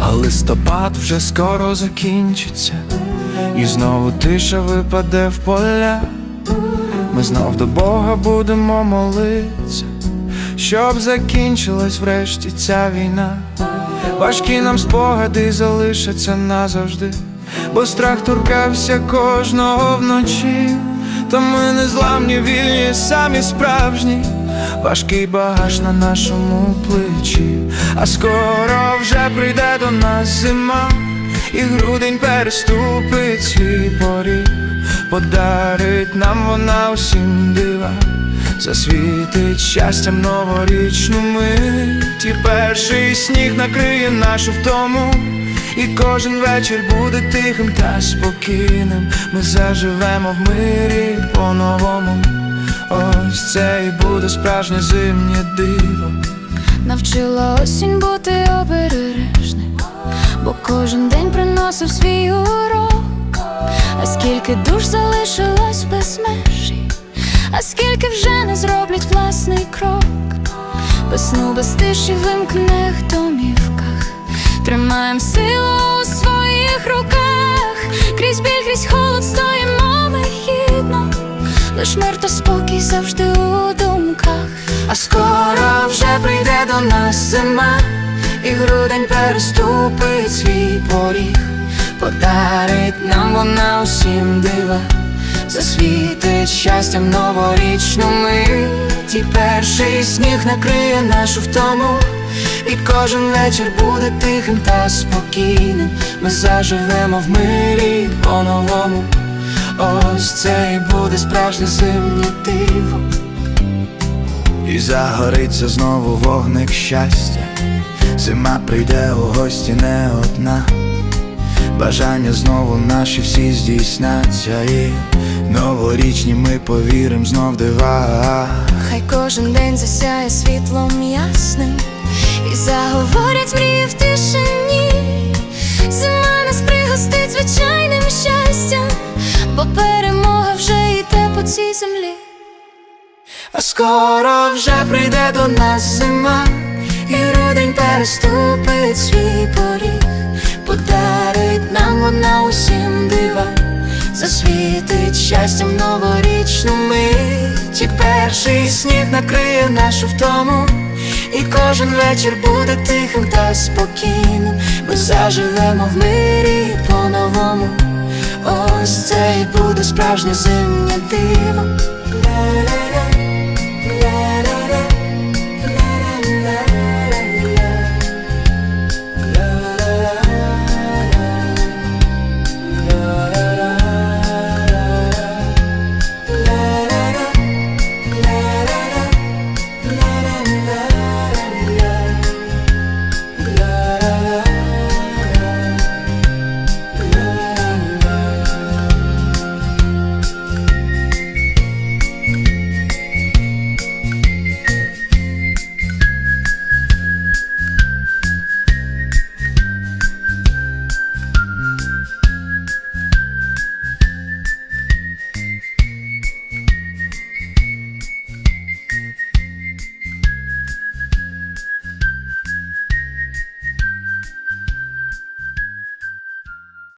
А листопад вже скоро закінчиться, і знову тиша випаде в поля. Ми знов до Бога будемо молитися, щоб закінчилась врешті ця війна. Важкі нам спогади залишаться назавжди, бо страх торкався кожного вночі. Та ми не зламні, вільні, самі справжні, важкий багаж на нашому плечі, а скоро вже прийде до нас зима, і грудень переступить свій поріг, подарить нам вона усім дива. Засвітить щастям новорічну мить. І перший сніг накриє нашу втому І кожен вечір буде тихим та спокійним. Ми заживемо в мирі по-новому. Ось це і буде справжнє зимнє диво. Навчила осінь бути обережним, бо кожен день приносив свій урок. А скільки душ залишилось без межі, а скільки вже не зроблять власний крок, без сну, без тиші вимкнених домівках, тримаєм лиш мир та спокій завжди у думках. А скоро вже прийде до нас зима, і грудень переступить свій поріг, подарить нам вона усім дива, засвітить щастям новорічну мить І перший сніг накриє нашу втому, і кожен вечір буде тихим та спокійним. Ми заживемо в мирі по-новому. Ось це і буде справжнє зимнє диво. І загориться знову вогник щастя, зима прийде у гості не одна, бажання знову наші всі здійсняться, і новорічні ми повірим знов дива. Хай кожен день засяє світлом ясним цій землі А скоро вже прийде до нас зима, і грудень переступить свій поріг, подарить нам вона усім дива, засвітить щастям новорічну мить, і перший сніг накриє нашу втому, і кожен вечір буде тихим та спокійним. Ми заживемо в мирі по-новому. Ось це і буде справжнє зимнє диво.